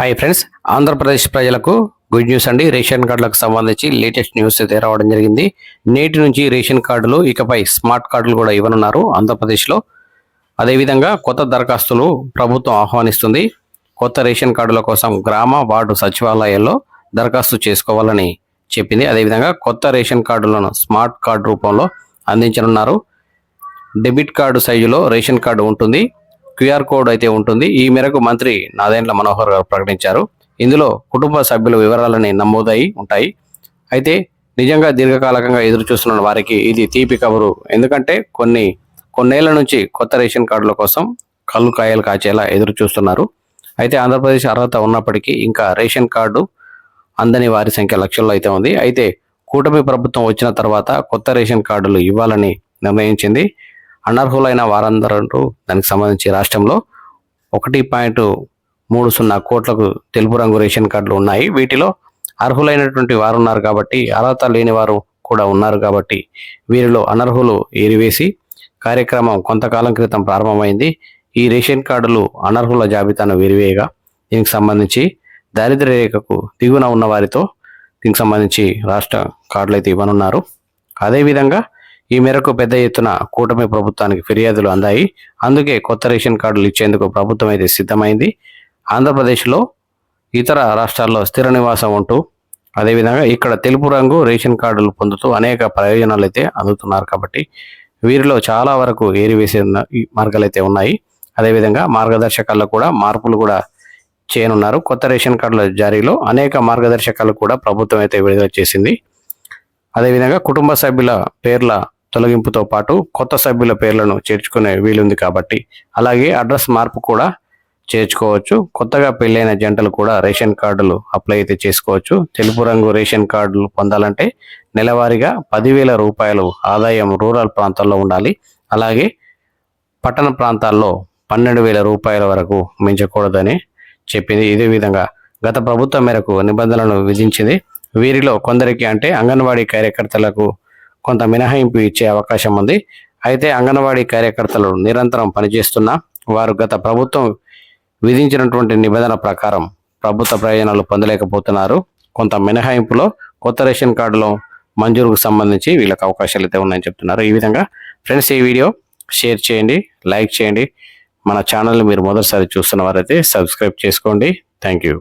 Hi friends Andhra Pradesh ప్రజలకు good news అండి. Ration కార్డులకు సంబంధించి లేటెస్ట్ న్యూస్ అయితే రావడం జరిగింది. నేటి నుంచి రేషన్ కార్డులు ఇకపై స్మార్ట్ కార్డులు కూడా ఇవ్వనున్నారు ఆంధ్రప్రదేశ్లో. అదేవిధంగా కొత్త దరఖాస్తులు ప్రభుత్వం ఆహ్వానిస్తుంది. కొత్త రేషన్ కార్డుల కోసం గ్రామ వార్డు సచివాలయాల్లో దరఖాస్తు చేసుకోవాలని చెప్పింది. అదేవిధంగా కొత్త రేషన్ కార్డులను స్మార్ట్ కార్డు రూపంలో అందించనున్నారు. డెబిట్ కార్డు సైజులో రేషన్ కార్డు ఉంటుంది. క్యూఆర్ కోడ్ అయితే ఉంటుంది. ఈ మేరకు మంత్రి నాదెండ్ల మనోహర్ గారు ప్రకటించారు. ఇందులో కుటుంబ సభ్యుల వివరాలని నమోదై ఉంటాయి. అయితే నిజంగా దీర్ఘకాలకంగా ఎదురు చూస్తున్న వారికి ఇది తీపి కబురు. ఎందుకంటే కొన్ని కొన్నేళ్ళ నుంచి కొత్త రేషన్ కార్డుల కోసం కళ్ళు కాయలు కాచేలా ఎదురు చూస్తున్నారు అయితే ఆంధ్రప్రదేశ్ అర్హత ఉన్నప్పటికీ ఇంకా రేషన్ కార్డు అందని వారి సంఖ్య లక్షల్లో అయితే ఉంది. అయితే కూటమి ప్రభుత్వం వచ్చిన తర్వాత కొత్త రేషన్ కార్డులు ఇవ్వాలని నిర్ణయించింది. అనర్హులైన వారందరూ దానికి సంబంధించి రాష్ట్రంలో ఒకటి పాయింట్ మూడు సున్నా కోట్లకు తెలుపు రంగు రేషన్ కార్డులు ఉన్నాయి. వీటిలో అర్హులైనటువంటి వారు ఉన్నారు కాబట్టి అర్హత లేని వారు కూడా ఉన్నారు కాబట్టి వీరిలో అనర్హులు ఏరివేసి కార్యక్రమం కొంతకాలం క్రితం ప్రారంభమైంది. ఈ రేషన్ కార్డులు అనర్హుల జాబితాను విరివేయగా దీనికి సంబంధించి దారిద్ర్య రేఖకు దిగువన ఉన్న వారితో దీనికి సంబంధించి రాష్ట్ర కార్డులు అయితే ఇవ్వనున్నారు. అదేవిధంగా ఈ మేరకు పెద్ద ఎత్తున కూటమి ప్రభుత్వానికి ఫిర్యాదులు అందాయి. అందుకే కొత్త రేషన్ కార్డులు ఇచ్చేందుకు ప్రభుత్వం అయితే సిద్ధమైంది. ఆంధ్రప్రదేశ్లో ఇతర రాష్ట్రాల్లో స్థిర నివాసం ఉంటూ అదేవిధంగా ఇక్కడ తెలుపు రంగు రేషన్ కార్డులు పొందుతూ అనేక ప్రయోజనాలు అయితే అందుతున్నారు కాబట్టి వీరిలో చాలా వరకు ఏరివేసే మార్గాలు అయితే ఉన్నాయి. అదేవిధంగా మార్గదర్శకాల్లో కూడా మార్పులు కూడా చేయనున్నారు. కొత్త రేషన్ కార్డుల జారీలో అనేక మార్గదర్శకాలు కూడా ప్రభుత్వం అయితే విడుదల చేసింది. అదేవిధంగా కుటుంబ సభ్యుల పేర్ల తొలగింపుతో పాటు కొత్త సభ్యుల పేర్లను చేర్చుకునే వీలుంది కాబట్టి అలాగే అడ్రస్ మార్పు కూడా చేర్చుకోవచ్చు. కొత్తగా పెళ్ళైన జంటలు కూడా రేషన్ కార్డులు అప్లై అయితే చేసుకోవచ్చు. తెలుపు రంగు రేషన్ కార్డులు పొందాలంటే నెలవారీగా పదివేల రూపాయలు ఆదాయం రూరల్ ప్రాంతాల్లో ఉండాలి. అలాగే పట్టణ ప్రాంతాల్లో పన్నెండు వేల రూపాయల వరకు మించకూడదని చెప్పింది. ఇదే విధంగా గత ప్రభుత్వం మేరకు నిబంధనలను విధించింది. వీరిలో కొందరికి అంటే అంగన్వాడీ కార్యకర్తలకు కొంత మినహాయింపు ఇచ్చే అవకాశం ఉంది. అయితే అంగన్వాడీ కార్యకర్తలు నిరంతరం పనిచేస్తున్నా వారు గత ప్రభుత్వం విధించినటువంటి నిబంధన ప్రకారం ప్రభుత్వ ప్రయోజనాలు పొందలేకపోతున్నారు. కొంత మినహాయింపులో కొత్త రేషన్ కార్డులో మంజూరుకు సంబంధించి వీళ్ళకి అవకాశాలు అయితే ఉన్నాయని చెప్తున్నారు. ఈ విధంగా ఫ్రెండ్స్ ఈ వీడియో షేర్ చేయండి లైక్ చేయండి. మన ఛానల్ని మీరు మొదటిసారి చూస్తున్న వారైతే సబ్స్క్రైబ్ చేసుకోండి. Thank you.